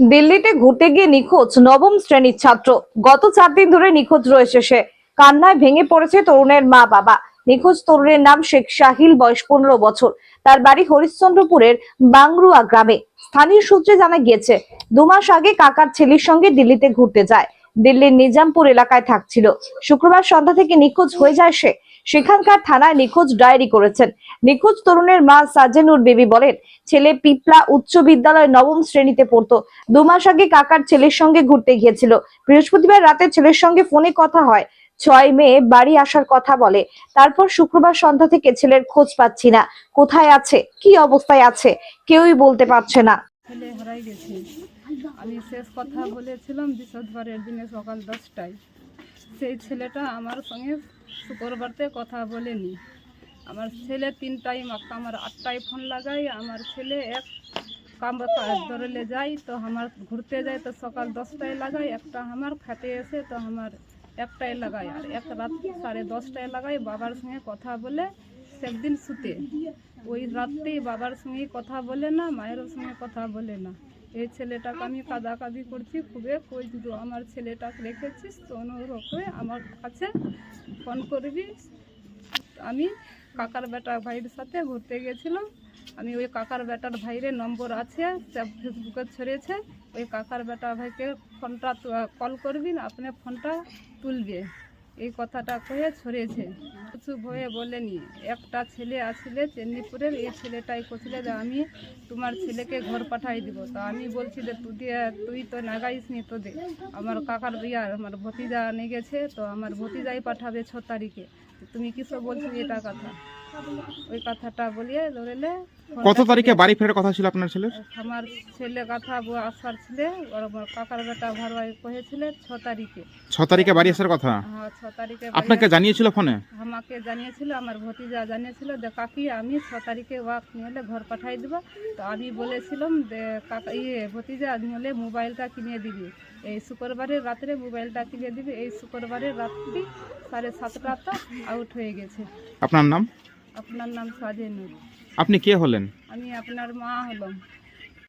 দিল্লিতে ঘুরতে গিয়ে নিখোঁজ নবম শ্রেণির ছাত্র। গত চার দিন ধরে নিখোঁজ রয়েছে সে। কান্নায় ভেঙে পড়েছে তরুণের মা বাবা। নিখোঁজ তরুণের নাম শেখ শাহিল, বয়স পনেরো বছর। তার বাড়ি হরিশ্চন্দ্রপুরের বাংরুয়া গ্রামে। স্থানীয় সূত্রে জানা গিয়েছে, দু মাস আগে কাকার ছেলের সঙ্গে দিল্লিতে ঘুরতে যায়। দিল্লির নিজামপুর এলাকায় থাকছিল। শুক্রবার সন্ধ্যা থেকে নিখোঁজ হয়ে যায় সে। সেখানকার থানায় নিখোঁজ ডায়েরি করেছেন। নিখোঁজ তরুণের মা সাজেনুর বেবি বলেন, ছেলে পিপলা উচ্চ বিদ্যালয় নবম শ্রেণীতে পড়তো। দু মাস আগে কাকার ছেলের সঙ্গে ঘুরতে গিয়েছিল। বৃহস্পতিবার রাতে ছেলের সঙ্গে ফোনে কথা হয়। ছয় মে বাড়ি আসার কথা বলে। তারপর শুক্রবার সন্ধ্যা থেকে ছেলের খোঁজ পাচ্ছি না। কোথায় আছে? কি অবস্থায় আছে? কেউই বলতে পারছে না। আমি শেষ কথা বলেছিলাম বৃহস্পতিবারের দিনে সকাল দশটায়। সেই ছেলেটা আমার সঙ্গে শুক্রবারতে কথা বলেনি। আমার ছেলে তিন টাইম আমার আটটায় ফোন লাগাই আমার ছেলে এক কাম ধরলে যাই তো আমার ঘুরতে যাই তো সকাল দশটায় লাগাই একটা আমার খেতে এসে, তো আমার একটায় লাগাই আর এক রাত সাড়ে দশটায় লাগাই বাবার সঙ্গে কথা বলে একদিন শুতে। ওই রাত্রেই বাবার সঙ্গে কথা বলে না, মায়েরও সঙ্গে কথা বলে না। এই ছেলেটাকে আমি কাদাকাদি করছি খুবই কই দিদু আমার ছেলেটাকে রেখেছিস, তো অনুরোধ করে আমার কাছে ফোন করবি। আমি কাকার বেটা ভাইয়ের সাথে ঘুরতে গেছিলাম। আমি ওই কাকার বেটার ভাইয়ের নম্বর আছে ফেসবুকে ছড়িয়েছে। ওই কাকার বেটা ভাইকে ফোনটা কল করবি আপনি ফোনটা তুলবে। এই কথাটা কয়ে ছড়িয়েছে। কিছু ভয়ে বলেনি একটা ছেলে আসলে চেন্নিপুরের এই ছেলেটাই করছিলে যে আমি তোমার ছেলেকে ঘর পাঠাই দিব। তো আমি বলছি যে তুই তুই তো নাগাইস নি তো দে আমার কাকার বিয়ার আমার ভতিজা নিয়ে গেছে, তো আমার ভতিজাই পাঠাবে ছ তারিখে। তুমি কিসব বলছো এটা কথা? ওই কথাটা বলিয়ে ধরেলে কত তারিখে বাড়ি ফেরার কথা ছিল আপনার ছেলের? আমার ছেলে কথা আসার ছিলে কাকার বেটা ভারবাই কহেছিলে ছ তারিখে। ছ তারিখে বাড়ি আসার কথা? হ্যাঁ ছ তারিখে আপনাকে জানিয়েছিল ফোনে? আমাকে জানিয়েছিল আমার ভতিজা জানিয়েছিল যে কাকি আমি ছ তারিখে ওয়াক নিয়ে ঘর পাঠাই দেবো। তো আমি বলেছিলাম যে কাকা ইয়ে ভতিজা নিহলে মোবাইলটা কিনে দিবি। এই শুক্রবারের রাত্রে মোবাইলটা কিনে দিবি। এই শুক্রবারের রাত্রি সাড়ে সাতটা আউট হয়ে গেছে। আপনার নাম? আপনার নাম সাজেনুর আপনি কে হলেন? আমি আপনার মা হলাম।